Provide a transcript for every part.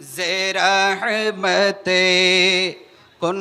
زرحمت کن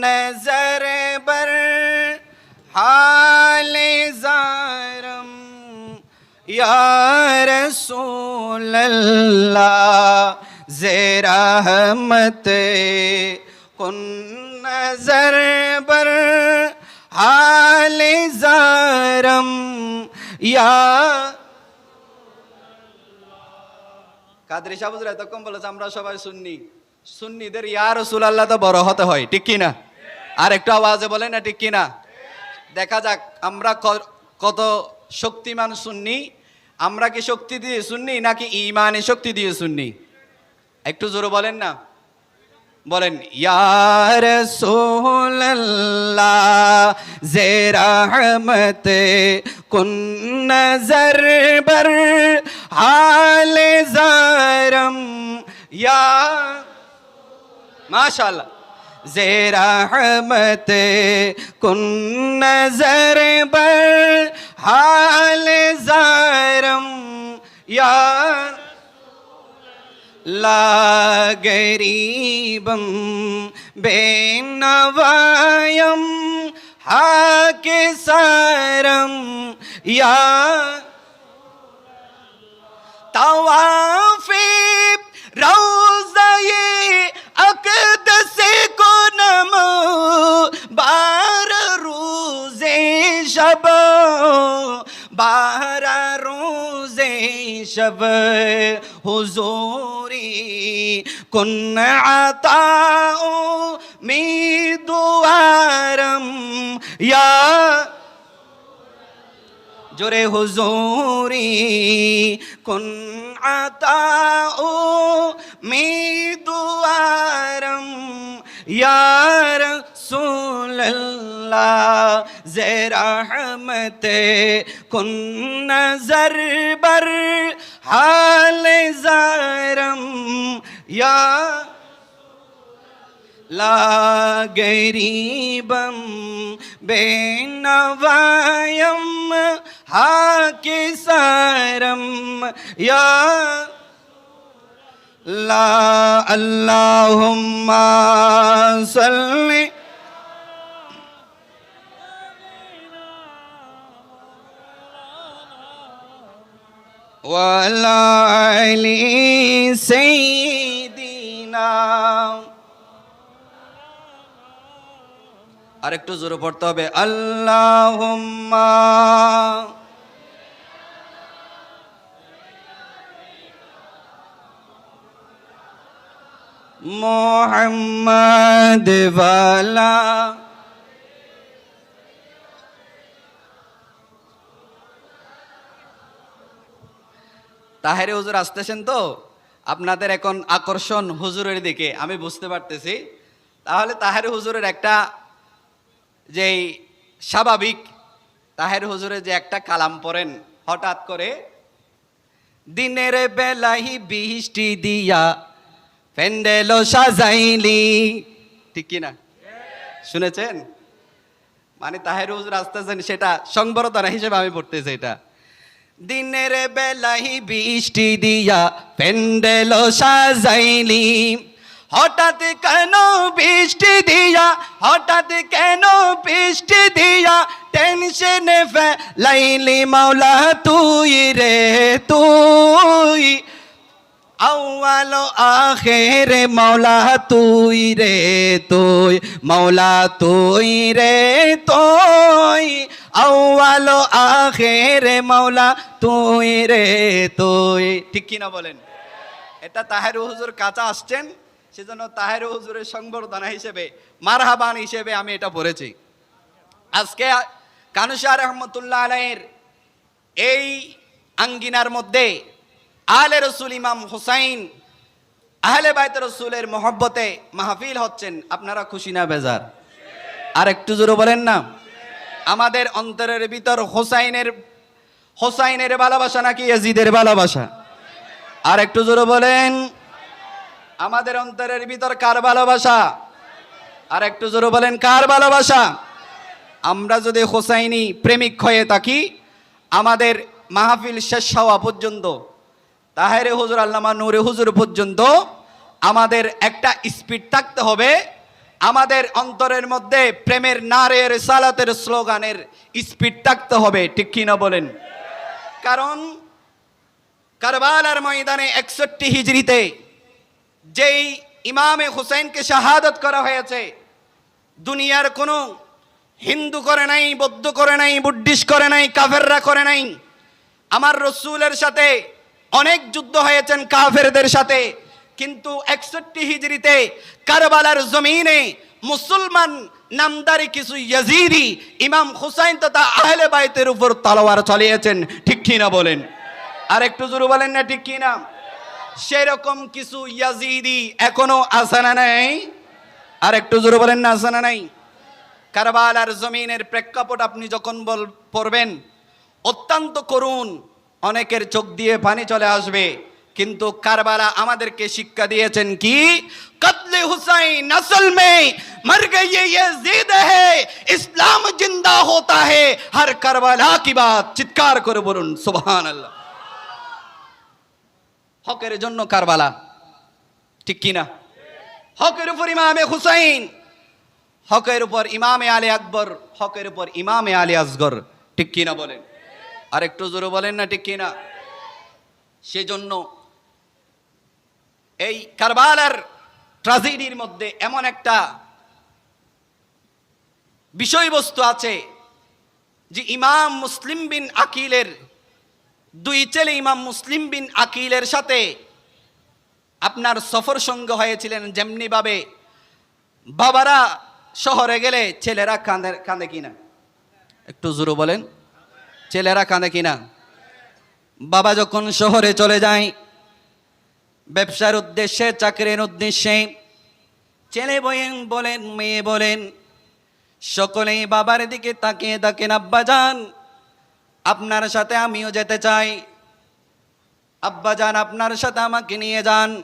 نظر بر حال زارم یا رسول اللہ زرحمت کن نظر بر حال زارم یا কাদরি সাবুজরা এতক্ষণ বলেছে আমরা সবাই সুন্নি। সুন্নিদের ইয়ার রসুল আল্লাহ তো বড় হতে হয়, ঠিক কিনা? আর একটু আওয়াজে বলে না, ঠিক কিনা? দেখা যাক, আমরা কত শক্তিমান সুন্নি? আমরা কি শক্তি দিয়ে শুননি নাকি ইমানে শক্তি দিয়ে শুননি একটু জোরে বলেন না। বলেন ইয়ার সোল্লাহ জেরাহমত কুন حال زارم یا ماشاءاللہ زیرا رحمت کن نظر بر، حال زارم یا لا گریبم بے نوائم حاک سارم یا তাওয়াফে রওজায়ে আকদস কো নম বার রোজে শব বার রোজে শব হুজুরি কুন আতাও মি দুয়ারম ইয়া জোরে হুজুরি, কুন আতাউ মিদুয়ারম ইয়া রাসূলুল্লাহ জে রহমত কুন নজর বর হাল জারম, ইয়া لا غريبا بين وايم هاك سارم يا لا اللهم صل وعلى آل سيدنا আর একটু জোরে পড়তে হবে। আল্লাহ মোহাম্মদ তাহেরে হুজুর আসতেছেন তো? আপনাদের এখন আকর্ষণ হুজুরের দিকে, আমি বুঝতে পারতেছি। তাহলে তাহের হুজুরের একটা যেই স্বাভাবিক, তাহের হুজুরে যে একটা কালাম পড়েন, হঠাৎ করে, দিনের বেলাহি বৃষ্টি দিয়া প্যান্ডেল সাজাইলি। ঠিক কি না শুনেছেন? মানে তাহের হুজুর আসতেছেন, সেটা সংবরতনা হিসেবে আমি পড়তেছি এটা। দিনের বেলাহি বৃষ্টি দিয়া প্যান্ডেল সাজাইলি। হঠাৎ কেন বৃষ্টি দিয়া, হঠাৎ কেন বৃষ্টি দিয়া টেনশনে ফেলাইলি মাওলা তুই রে তুই। আউয়াল আখের মাওলা তুই রে তুই, মাওলা তুই রে তুই। আউয়াল আখের মাওলা তুই রে তুই। ঠিক কিনা বলেন? এটা তাহের হুজুর কাঁচা আসছেন? সেজন্য তাহের হুজুরের সংবর্ধনা হিসেবে, মারহাবান হিসেবে আমি এটা পড়েছি। আজকে কানুসার রহমতুল্লাহ আলাইয়ের এই আঙ্গিনার মধ্যে আহলে রসুল ইমাম হুসাইন, আহলে বাইত রসুলের মহব্বতে মাহফিল হচ্ছেন। আপনারা খুশি না বেজার? আর একটু জোরে বলেন না। আমাদের অন্তরের ভিতর হোসাইনের হোসাইনের ভালোবাসা নাকি ইয়াজিদের ভালোবাসা? আর একটু জোরে বলেন। আমাদের অন্তরের ভিতর কার ভালোবাসা? আর একটু জোরে বলেন, কার ভালোবাসা? আমরা যদি হোসাইনি প্রেমিক হয়ে থাকি, আমাদের মাহফিল শেষ হওয়া পর্যন্ত, তাহেরে হুজুর, আল্লামা নূরে হুজুর পর্যন্ত আমাদের একটা স্পিড থাকতে হবে। আমাদের অন্তরের মধ্যে প্রেমের নারের, সালাতের স্লোগানের স্পিড থাকতে হবে। ঠিক কি না বলেন? কারণ কারবালার ময়দানে একষট্টি হিজড়িতে যেই ইমামে হুসেনকে শাহাদত করা হয়েছে, দুনিয়ার কোনো হিন্দু করে নাই, বৌদ্ধ করে নাই বুদ্ধিস্ট করে নাই, কাফেররা করে নাই, আমার রসুলের সাথে অনেক যুদ্ধ হয়েছেন কাফেরদের সাথে, কিন্তু একষট্টি হিজড়িতে কারবালার জমিনে মুসলমান নামদারি কিছু ইয়াজিদি, ইমাম হুসাইন তথা আহলে বাইতের উপর তলোয়ার চালিয়েছেন ঠিক কি না বলেন? আর একটু জোরে বলেন না ঠিক কি না? সেরকম কিছু ইয়াজিদি এখনও আসানা নাই। আর একটু জোরে বলেন না, আসানা নাই। কারবাল আর জমিনের প্রেক্ষাপট আপনি যখন বল, পড়বেন, অত্যন্ত করুন অনেকের চোখ দিয়ে পানি চলে আসবে। কিন্তু কারবালা আমাদেরকে শিক্ষা দিয়েছেন কি? কতলে হুসাইন নসল মে মর গিয়ে ইয়ে জিদ হে, ইসলাম জিন্দা হোতা হে। হর কারবালা কি বাত? চিৎকার করে বলুন, সুবহানাল্লাহ। হকের জন্য কারবালা। ঠিক কি না হকের উপর ইমামে হুসাইন, হকের উপর ইমামে আলী আকবর, হকের উপর ইমামে আলী আসগর। ঠিক কি না বলেন? আর একটু জোরে বলেন না, ঠিক কি না সেজন্য এই কারবালার ট্রাজেডির মধ্যে এমন একটা বিষয়বস্তু আছে যে ইমাম মুসলিম বিন আকিলের দুই ছেলে ইমাম মুসলিম বিন আকিলের সাথে আপনার সফর সঙ্গ হয়েছিলেন যেমনিভাবে বাবারা শহরে গেলে ছেলেরা কাঁদে কাঁদে কিনা? একটু জোরে বলেন। ছেলেরা কাঁদে কিনা? বাবা যখন শহরে চলে যায়, ব্যবসার উদ্দেশ্যে, চাকরির উদ্দেশ্যে, ছেলে বলেন বলেন, মেয়ে বলেন, সকলেই বাবার দিকে তাকিয়ে তাকেন আব্বা যান আপনার সাথে আমিও যেতে চাই। আব্বা যান, আপনার সাথে আমাকে নিয়ে যান।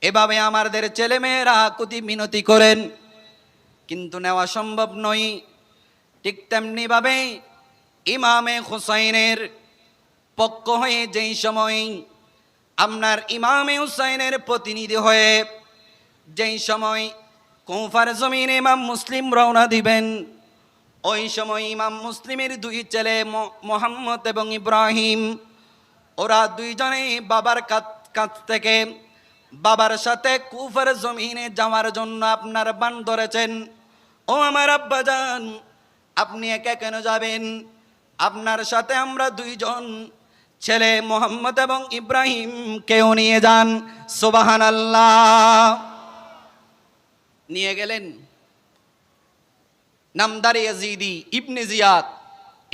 এভাবে আমাদের ছেলে মেয়েরা কুতি মিনতি করেন। কিন্তু নেওয়া সম্ভব নয়। ঠিক তেমনিভাবে ইমামে হুসাইনের পক্ষ হয়ে যেই সময় আপনার ইমামে হুসাইনের প্রতিনিধি হয়ে যেই সময় কুফার জমিন ইমাম মুসলিম রওনা দিবেন ওই সময় ইমাম মুসলিমের দুই ছেলে মোহাম্মদ এবং ইব্রাহিম, ওরা দুইজনে বাবার কাছ- থেকে বাবার সাথে কুফার জমিনে যাওয়ার জন্য আপনার বান ধরেছেন। ও আমার আব্বাজান, আপনি একা কেন যাবেন? আপনার সাথে আমরা দুইজন ছেলে মোহাম্মদ এবং ইব্রাহিম কেউ নিয়ে যান। সোবাহান আল্লাহ নিয়ে গেলেন। নামদারি ইয়াজিদি ইবনে জিয়াদ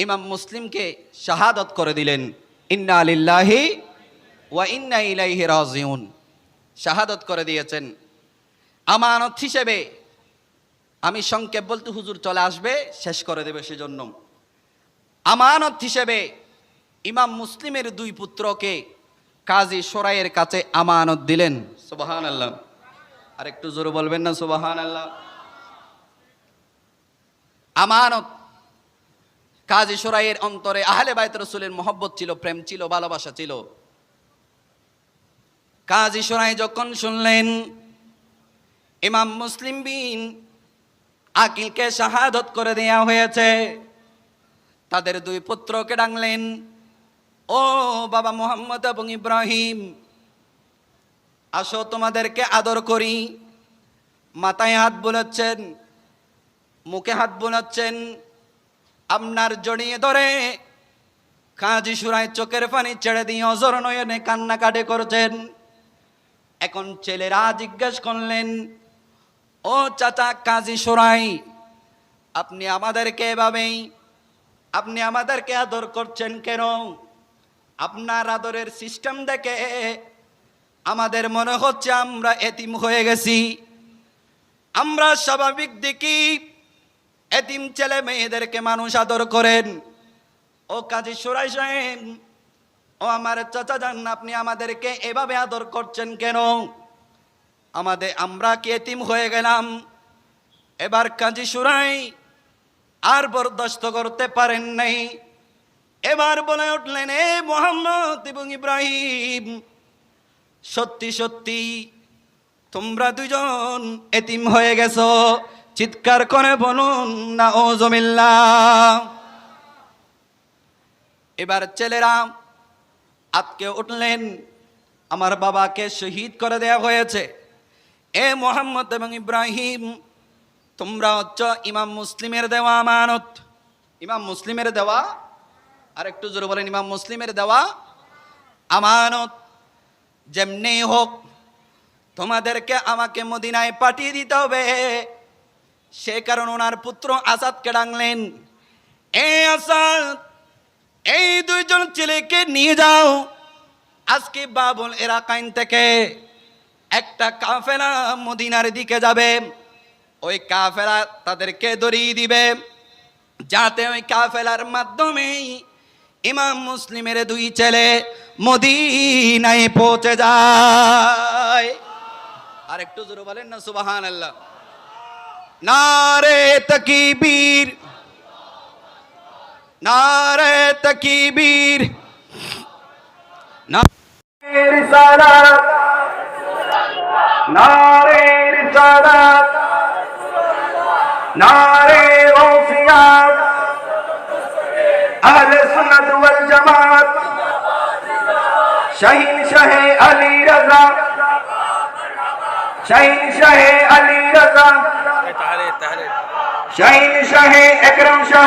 ইমাম মুসলিমকে শাহাদত করে দিলেন, ইন্না আলিল্লাহি ওয়া ইন্না ইলাইহি রাজিউন। শাহাদত করে দিয়েছেন। আমানত হিসেবে আমি সংক্ষেপ বলতে হুজুর চলে আসবে, শেষ করে দেবে সেজন্য। আমানত হিসেবে ইমাম মুসলিমের দুই পুত্রকে কাজী সোরাইয়ের কাছে আমানত দিলেন। সুবাহান আল্লাহ আর একটু জোরে বলবেন না সুবাহান আল্লাহ আমানত কাজী সোরাইয়ের অন্তরে আহলে বাইত রসুলের মহব্বত ছিল, প্রেম ছিল, ভালোবাসা ছিল। কাজী সোরাই যখন শুনলেন, ইমাম মুসলিম বিন আকিলকে শাহাদত করে দেয়া হয়েছে, তাদের দুই পুত্রকে ডাকলেন, ও বাবা মোহাম্মদ এবং ইব্রাহিম, আসো তোমাদেরকে আদর করি। মাথায় হাত বোলাচ্ছেন। মুখে হাত বোনাচ্ছেন আপনার জড়িয়ে ধরে কাজী সুরায় চোখের পানি ছেড়ে দিয়ে অজর নয়নে কান্নাকাটি করছেন। এখন ছেলেরা জিজ্ঞেস করলেন, ও চাচা কাজী সুরাই আপনি আমাদেরকে এভাবেই, আপনি আমাদেরকে আদর করছেন কেন? আপনার আদরের সিস্টেম দেখে আমাদের মনে হচ্ছে আমরা এতিম হয়ে গেছি। আমরা স্বাভাবিক দেখি এতিম ছেলে মেয়েদেরকে মানুষ আদর করেন। ও কাজী সুরাই সাহেব, ও আমার চাচা যান, আপনি আমাদেরকে এভাবে আদর করছেন কেন? আমাদের, আমরা কি এতিম হয়ে গেলাম? এবার কাজী সুরাই আর বরদাস্ত করতে পারেন নাই। এবার বলে উঠলেন, এ মোহাম্মদ এবং ইব্রাহিম, সত্যি সত্যি তোমরা দুজন এতিম হয়ে গেছো। চিৎকার করে বলুন না ও জমিল্লা এবার ছেলেরা আজকে উঠলেন। আমার বাবাকে শহীদ করে দেয়া হয়েছে। এ মোহাম্মদ এবং ইব্রাহিম, তোমরা হচ্ছ ইমাম মুসলিমের দেওয়া আমানত। ইমাম মুসলিমের দেওয়া? আর একটু জোরে বলেন, ইমাম মুসলিমের দেওয়া আমানত। যেমনি হোক, তোমাদেরকে আমাকে মদিনায় পাঠিয়ে দিতে হবে। সে কারণ ওনার পুত্র আসাদকে ডাকলেন, এ আসাদ এই দুইজন ছেলেকে নিয়ে যাও। আজকে বাবুল এরাকাইন থেকে একটা কাফেলা মদিনার দিকে যাবে। ওই কাফেলা তাদেরকে দড়িয়ে দিবে, যাতে ওই কাফেলার মাধ্যমেই ইমাম মুসলিমের দুই ছেলে মদিনায় পৌঁছে যায়। আর একটু জোরে বলেন না সুবাহান আল্লাহ नारे तकीबीर। नारे तकीबीर। नारे रिसालत। नारे रिसालत। नारे ओफिया अहल वल जमात। शहीन शहे अली रजा। शहीन शहे अली रजा। শাহিন শাহে একরম শাহ।